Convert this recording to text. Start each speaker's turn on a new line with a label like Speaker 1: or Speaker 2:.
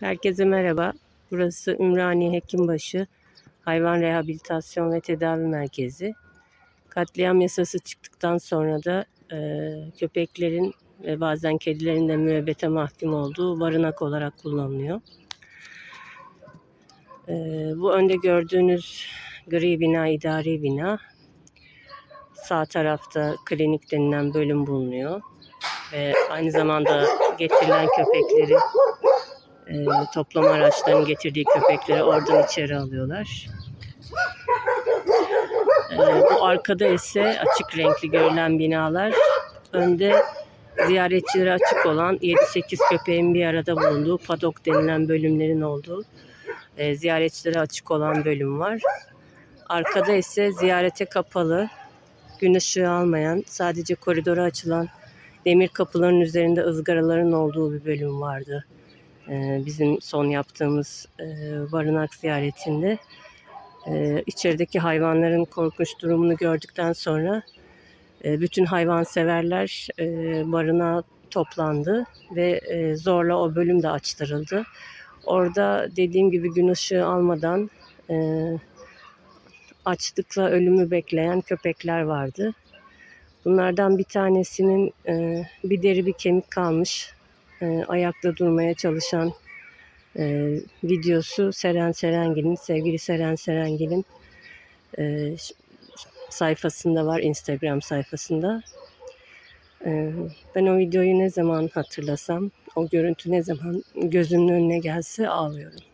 Speaker 1: Herkese merhaba. Burası Ümraniye Hekimbaşı Hayvan Rehabilitasyon ve Tedavi Merkezi. Katliam yasası çıktıktan sonra da e, köpeklerin ve bazen kedilerin de müebbete mahkum olduğu barınak olarak kullanılıyor. E, bu önde gördüğünüz gri bina idari bina. Sağ tarafta klinik denilen bölüm bulunuyor. Ve aynı zamanda getirilen köpekleri e, toplama araçlarının getirdiği köpekleri oradan içeri alıyorlar. E, bu arkada ise açık renkli görülen binalar. Önde ziyaretçilere açık olan 7-8 köpeğin bir arada bulunduğu padok denilen bölümlerin olduğu e, ziyaretçilere açık olan bölüm var. Arkada ise ziyarete kapalı, gün ışığı almayan, sadece koridora açılan demir kapıların üzerinde ızgaraların olduğu bir bölüm vardı. Ee, bizim son yaptığımız e, barınak ziyaretinde e, içerideki hayvanların korkunç durumunu gördükten sonra e, bütün hayvanseverler barınağa toplandı ve zorla o bölüm de açtırıldı. Orada dediğim gibi gün ışığı almadan açlıkla ölümü bekleyen köpekler vardı. Bunlardan bir tanesinin bir deri bir kemik kalmış e, ayakta durmaya çalışan e, videosu Seren Serengil'in, sevgili Seren Serengil'in e, sayfasında var, Instagram sayfasında. E, ben o videoyu ne zaman hatırlasam, o görüntü ne zaman gözümün önüne gelse ağlıyorum.